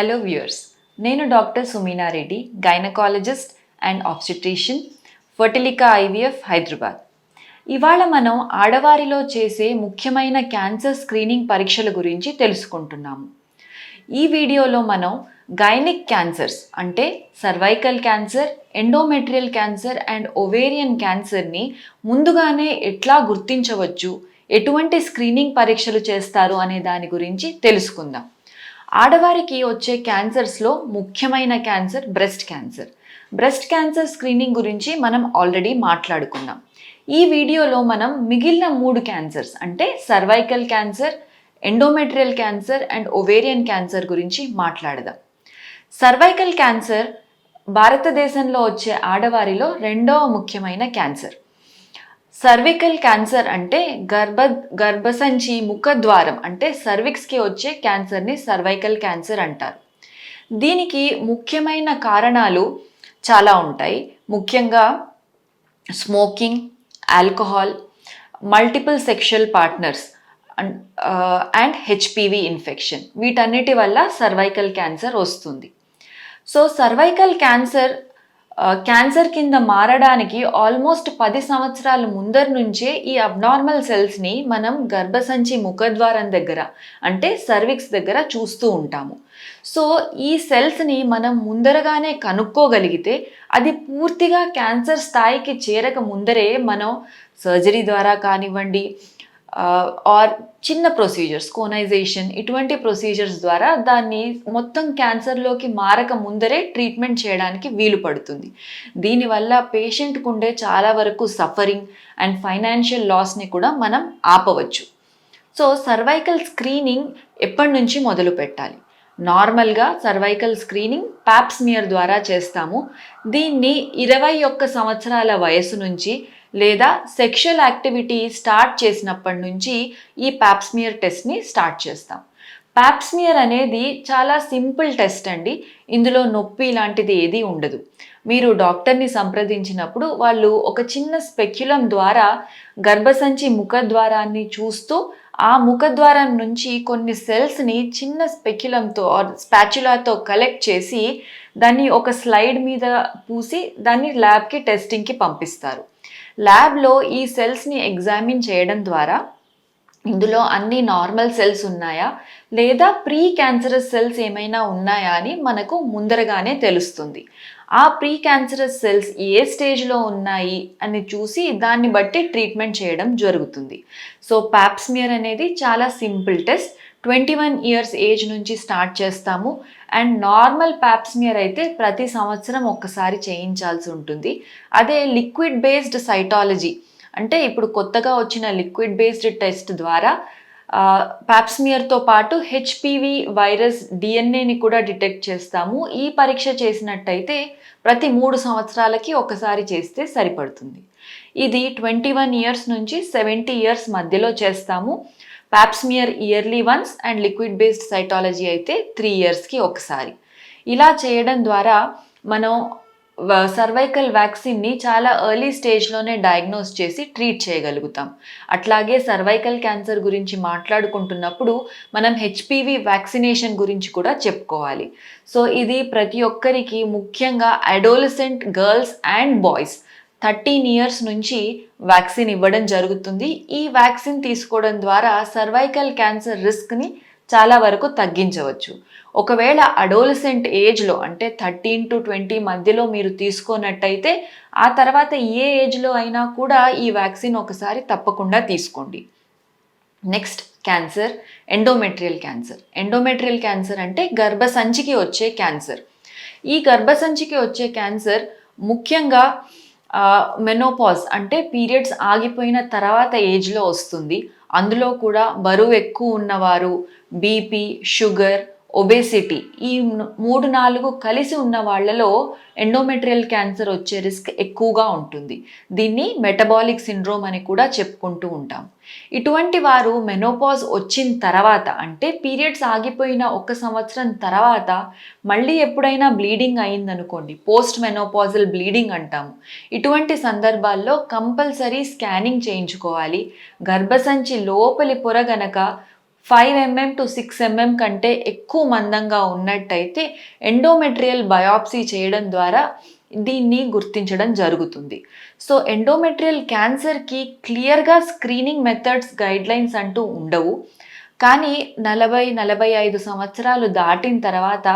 Hello viewers నేను doctor Sumeena Reddy gynaecologist and obstetrician Fertilica IVF Hyderabad. ఇవాళ మనం ఆడవారిలో చేసే ముఖ్యమైన క్యాన్సర్ స్క్రీనింగ్ పరీక్షల గురించి తెలుసుకుంటున్నాము. ఈ వీడియోలో మనం గైనిక్ క్యాన్సర్స్ అంటే cervical cancer endometrial cancer and ovarian క్యాన్సర్ని ముందుగానే ఎట్లా గుర్తించవచ్చు ఎటువంటి స్క్రీనింగ్ పరీక్షలు చేస్తారు అనే దాని గురించి తెలుసుకుందాం. ఆడవారికి వచ్చే క్యాన్సర్స్లో ముఖ్యమైన cancer breast cancer breast cancer screening గురించి మనం ఆల్రెడీ మాట్లాడుకున్నాం. ఈ వీడియోలో మనం మిగిలిన మూడు క్యాన్సర్స్ అంటే cervical cancer endometrial cancer and ovarian cancer గురించి మాట్లాడదాం. సర్వైకల్ క్యాన్సర్ భారతదేశంలో వచ్చే ఆడవారిలో రెండవ ముఖ్యమైన క్యాన్సర్ సర్వికల్ క్యాన్సర్ అంటే గర్భ గర్భసంచి ముఖద్వారం అంటే సర్విక్స్కి వచ్చే క్యాన్సర్ని సర్వైకల్ క్యాన్సర్ అంటారు. దీనికి ముఖ్యమైన కారణాలు చాలా ఉంటాయి. ముఖ్యంగా smoking alcohol multiple sexual partners and HPV infection వీటన్నిటి వల్ల సర్వైకల్ క్యాన్సర్ వస్తుంది. సో సర్వైకల్ క్యాన్సర్ క్యాన్సర్ కింద మారడానికి ఆల్మోస్ట్ పది సంవత్సరాల ముందర నుంచే ఈ అబ్నార్మల్ సెల్స్ని మనం గర్భసంచి ముఖద్వారం దగ్గర అంటే సర్విక్స్ దగ్గర చూస్తూ ఉంటాము. సో ఈ సెల్స్ని మనం ముందరగానే కనుక్కోగలిగితే అది పూర్తిగా క్యాన్సర్ స్థాయికి చేరక ముందరే మనం సర్జరీ ద్వారా కానివ్వండి Uh, ఆర్ చిన్న ప్రొసీజర్స్ కోనైజేషన్ ఇటువంటి ప్రొసీజర్స్ ద్వారా దాన్ని మొత్తం క్యాన్సర్లోకి మారక ముందరే ట్రీట్మెంట్ చేయడానికి వీలు పడుతుంది. దీనివల్ల పేషెంట్కు ఉండే చాలా వరకు సఫరింగ్ అండ్ ఫైనాన్షియల్ లాస్ని కూడా మనం ఆపవచ్చు. సో సర్వైకల్ స్క్రీనింగ్ ఎప్పటి నుంచి మొదలు పెట్టాలి? నార్మల్గా సర్వైకల్ స్క్రీనింగ్ ప్యాప్స్మియర్ ద్వారా చేస్తాము. దీన్ని ఇరవై ఒక్క సంవత్సరాల వయసు నుంచి లేదా సెక్షువల్ యాక్టివిటీ స్టార్ట్ చేసినప్పటి నుంచి ఈ ప్యాప్స్మియర్ టెస్ట్ని స్టార్ట్ చేస్తాం. ప్యాప్స్మియర్ అనేది చాలా సింపుల్ టెస్ట్ అండి. ఇందులో నొప్పి లాంటిది ఏదీ ఉండదు. మీరు డాక్టర్ని సంప్రదించినప్పుడు వాళ్ళు ఒక చిన్న స్పెక్యులం ద్వారా గర్భసంచి ముఖద్వారాన్ని చూస్తూ ఆ ముఖద్వారం నుంచి కొన్ని సెల్స్ని చిన్న స్పెక్యులంతో ఆర్ స్పాచులాతో కలెక్ట్ చేసి దాన్ని ఒక స్లైడ్ మీద పూసి దాన్ని ల్యాబ్కి టెస్టింగ్కి పంపిస్తారు. ల్యాబ్లో ఈ సెల్స్ని ఎగ్జామిన్ చేయడం ద్వారా ఇందులో అన్ని నార్మల్ సెల్స్ ఉన్నాయా? లేదా ప్రీ క్యాన్సరస్ సెల్స్ ఏమైనా ఉన్నాయా అని మనకు ముందరగానే తెలుస్తుంది. ఆ ప్రీ క్యాన్సరస్ సెల్స్ ఏ స్టేజ్లో ఉన్నాయి అని చూసి దాన్ని బట్టి ట్రీట్మెంట్ చేయడం జరుగుతుంది. సో ప్యాప్స్మియర్ అనేది చాలా simple test. Twenty one years age నుంచి స్టార్ట్ చేస్తాము. అండ్ నార్మల్ ప్యాప్స్మియర్ అయితే ప్రతి సంవత్సరం ఒక్కసారి చేయించాల్సి ఉంటుంది. అదే లిక్విడ్ బేస్డ్ సైటాలజీ. అంటే ఇప్పుడు కొత్తగా వచ్చిన లిక్విడ్ బేస్డ్ టెస్ట్ ద్వారా ప్యాప్స్మియర్తో పాటు హెచ్పివి వైరస్ డిఎన్ఏని కూడా డిటెక్ట్ చేస్తాము. ఈ పరీక్ష చేసినట్టయితే ప్రతి మూడు సంవత్సరాలకి ఒకసారి చేస్తే సరిపడుతుంది. ఇది ట్వంటీ వన్ ఇయర్స్ నుంచి సెవెంటీ ఇయర్స్ మధ్యలో చేస్తాము. Pap smear yearly once and liquid based cytology అయితే త్రీ ఇయర్స్కి ఒకసారి. ఇలా చేయడం ద్వారా మనం సర్వైకల్ వ్యాక్సిన్ని చాలా ఎర్లీ స్టేజ్లోనే డయాగ్నోస్ చేసి ట్రీట్ చేయగలుగుతాం. అట్లాగే సర్వైకల్ క్యాన్సర్ గురించి మాట్లాడుకుంటున్నప్పుడు మనం హెచ్పివి వ్యాక్సినేషన్ గురించి కూడా చెప్పుకోవాలి. సో ఇది ప్రతి ఒక్కరికి ముఖ్యంగా adolescent girls and boys thirteen years నుంచి వ్యాక్సిన్ ఇవ్వడం జరుగుతుంది. ఈ వ్యాక్సిన్ తీసుకోవడం ద్వారా సర్వైకల్ క్యాన్సర్ రిస్క్ని చాలా వరకు తగ్గించవచ్చు. ఒకవేళ అడోలసెంట్ ఏజ్లో అంటే థర్టీన్ టు ట్వంటీ మధ్యలో మీరు తీసుకున్నట్టయితే ఆ తర్వాత ఏ ఏజ్లో అయినా కూడా ఈ వ్యాక్సిన్ ఒకసారి తప్పకుండా తీసుకోండి. Next cancer endometrial cancer. Endometrial cancer అంటే గర్భసంచికి వచ్చే క్యాన్సర్. ఈ గర్భసంచికి వచ్చే క్యాన్సర్ ముఖ్యంగా మెనోపాజ్ అంటే పీరియడ్స్ ఆగిపోయిన తర్వాత ఏజ్లో వస్తుంది. అందులో కూడా బరువు ఎక్కువ ఉన్నవారు బీపీ షుగర్ ఒబేసిటీ ఈ మూడు నాలుగు కలిసి ఉన్న వాళ్ళలో ఎండోమెట్రియల్ క్యాన్సర్ వచ్చే రిస్క్ ఎక్కువగా ఉంటుంది. దీన్ని మెటబాలిక్ సిండ్రోమ్ అని కూడా చెప్పుకుంటూ ఉంటాం. ఇటువంటి వారు మెనోపాజ్ వచ్చిన తర్వాత అంటే పీరియడ్స్ ఆగిపోయిన ఒక సంవత్సరం తర్వాత మళ్ళీ ఎప్పుడైనా బ్లీడింగ్ అయిందనుకోండి పోస్ట్ మెనోపాజల్ బ్లీడింగ్ అంటాము. ఇటువంటి సందర్భాల్లో కంపల్సరీ స్కానింగ్ చేయించుకోవాలి. గర్భసంచి లోపలి పొర గనక five mm to six mm కంటే ఎక్కువ మందంగా ఉన్నట్టయితే ఎండోమెట్రియల్ బయాప్సీ చేయడం ద్వారా దీన్ని గుర్తించడం జరుగుతుంది. సో ఎండోమెట్రియల్ క్యాన్సర్కి క్లియర్గా స్క్రీనింగ్ మెథడ్స్ గైడ్లైన్స్ అంటూ ఉండవు. కానీ నలభై నలభై ఐదు సంవత్సరాలు దాటిన తర్వాత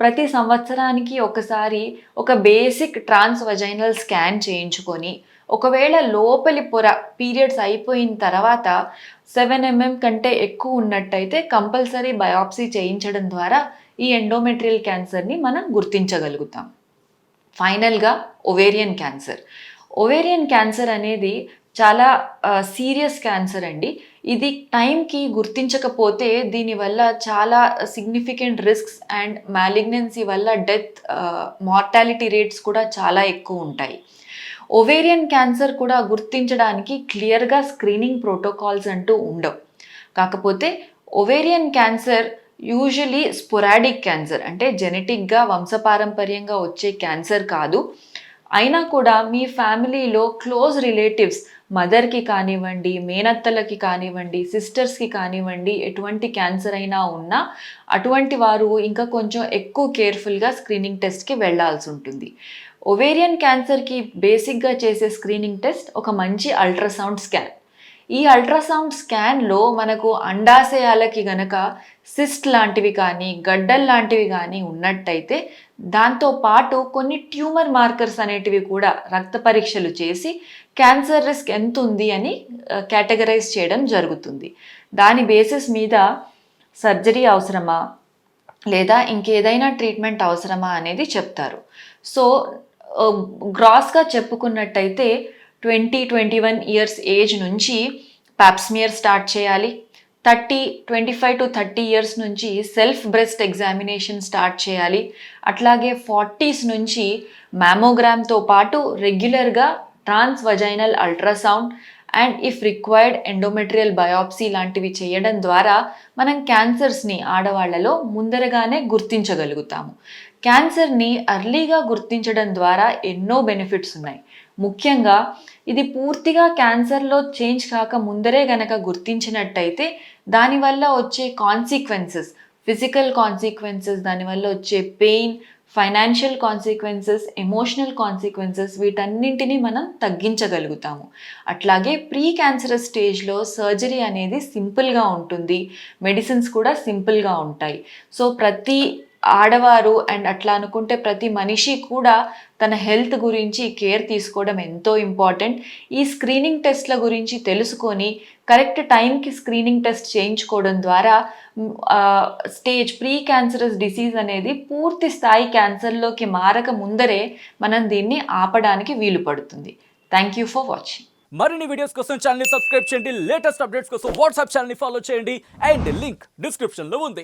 ప్రతి సంవత్సరానికి ఒకసారి ఒక బేసిక్ ట్రాన్స్ వజైనల్ స్కాన్ చేయించుకొని ఒకవేళ లోపలి పొర పీరియడ్స్ అయిపోయిన తర్వాత సెవెన్ ఎంఎం కంటే ఎక్కువ ఉన్నట్టయితే కంపల్సరీ బయాప్సీ చేయించడం ద్వారా ఈ ఎండోమెట్రియల్ క్యాన్సర్ని మనం గుర్తించగలుగుతాం. ఫైనల్గా ఒవేరియన్ క్యాన్సర్. ఒవేరియన్ క్యాన్సర్ అనేది చాలా సీరియస్ క్యాన్సర్ అండి. ఇది టైంకి గుర్తించకపోతే దీనివల్ల చాలా సిగ్నిఫికెంట్ రిస్క్స్ అండ్ మ్యాలిగ్నెన్సీ వల్ల డెత్ మార్టాలిటీ రేట్స్ కూడా చాలా ఎక్కువ ఉంటాయి. ఒవేరియన్ క్యాన్సర్ కూడా గుర్తించడానికి క్లియర్గా స్క్రీనింగ్ ప్రోటోకాల్స్ అంటూ ఉండవు. కాకపోతే ovarian cancer usually sporadic cancer అంటే జెనెటిక్గా వంశపారంపర్యంగా వచ్చే క్యాన్సర్ కాదు. అయినా కూడా మీ ఫ్యామిలీలో క్లోజ్ రిలేటివ్స్ మదర్కి కానివ్వండి మేనత్తలకి కానివ్వండి సిస్టర్స్కి కానివ్వండి ఎటువంటి క్యాన్సర్ అయినా ఉన్నా అటువంటి వారు ఇంకా కొంచెం ఎక్కువ కేర్ఫుల్గా స్క్రీనింగ్ టెస్ట్కి వెళ్ళాల్సి ఉంటుంది. ఒవేరియన్ క్యాన్సర్కి బేసిక్గా చేసే స్క్రీనింగ్ టెస్ట్ ఒక మంచి అల్ట్రాసౌండ్ స్కాన్ ఈ అల్ట్రాసౌండ్ స్కాన్లో మనకు అండాశయాలకి గనక సిస్ట్ లాంటివి కానీ గడ్డల్ లాంటివి కానీ ఉన్నట్టయితే దాంతో పాటు కొన్ని ట్యూమర్ మార్కర్స్ అనేటివి కూడా రక్త పరీక్షలు చేసి క్యాన్సర్ రిస్క్ ఎంత ఉంది అని కేటగరైజ్ చేయడం జరుగుతుంది. దాని బేసిస్ మీద సర్జరీ అవసరమా? లేదా ఇంకేదైనా ట్రీట్మెంట్ అవసరమా అనేది చెప్తారు. సో గ్రాస్గా చెప్పుకున్నట్టయితే twenty twenty one years age నుంచి పాప్స్మియర్ స్టార్ట్ చేయాలి. Thirty twenty five to thirty years నుంచి సెల్ఫ్ బ్రెస్ట్ ఎగ్జామినేషన్ స్టార్ట్ చేయాలి. అట్లాగే ఫార్టీస్ నుంచి మ్యామోగ్రామ్తో పాటు రెగ్యులర్గా transvaginal ultrasound and if required endometrial biopsy లాంటివి చేయడం ద్వారా మనం క్యాన్సర్స్ని ఆడవాళ్ళలో ముందరగానే గుర్తించగలుగుతాము. క్యాన్సర్ని అర్లీగా గుర్తించడం ద్వారా ఎన్నో బెనిఫిట్స్ ఉన్నాయి. ముఖ్యంగా ఇది పూర్తిగా క్యాన్సర్లో చేంజ్ కాక ముందరే గనక గుర్తించినట్టయితే దానివల్ల వచ్చే కాన్సిక్వెన్సెస్ ఫిజికల్ కాన్సిక్వెన్సెస్ దానివల్ల వచ్చే pain financial consequences emotional consequences వీటన్నింటినీ మనం తగ్గించగలుగుతాము. అట్లాగే ప్రీ క్యాన్సరస్ స్టేజ్లో సర్జరీ అనేది సింపుల్గా ఉంటుంది. మెడిసిన్స్ కూడా సింపుల్గా ఉంటాయి. సో ప్రతి ఆడవారు అండ్ అట్లా అనుకుంటే ప్రతి మనిషి కూడా తన హెల్త్ గురించి కేర్ తీసుకోవడం ఎంతో ఇంపార్టెంట్. ఈ స్క్రీనింగ్ టెస్ట్ల గురించి తెలుసుకొని కరెక్ట్ టైంకి స్క్రీనింగ్ టెస్ట్ చేయించుకోవడం ద్వారా స్టేజ్ ప్రీ క్యాన్సరస్ డిసీజ్ అనేది పూర్తి స్థాయి క్యాన్సర్లోకి మారక ముందరే మనం దీన్ని ఆపడానికి వీలు పడుతుంది. థ్యాంక్ యూ ఫర్ వాచింగ్ మరిన్ని వీడియోస్ కోసం ఛానల్ సబ్స్క్రైబ్ చేయండి. లేటెస్ట్ అప్డేట్స్ కోసం వాట్సాప్ ఛానల్ ఫాలో చేయండి. అండ్ లింక్ డిస్క్రిప్షన్లో ఉంది.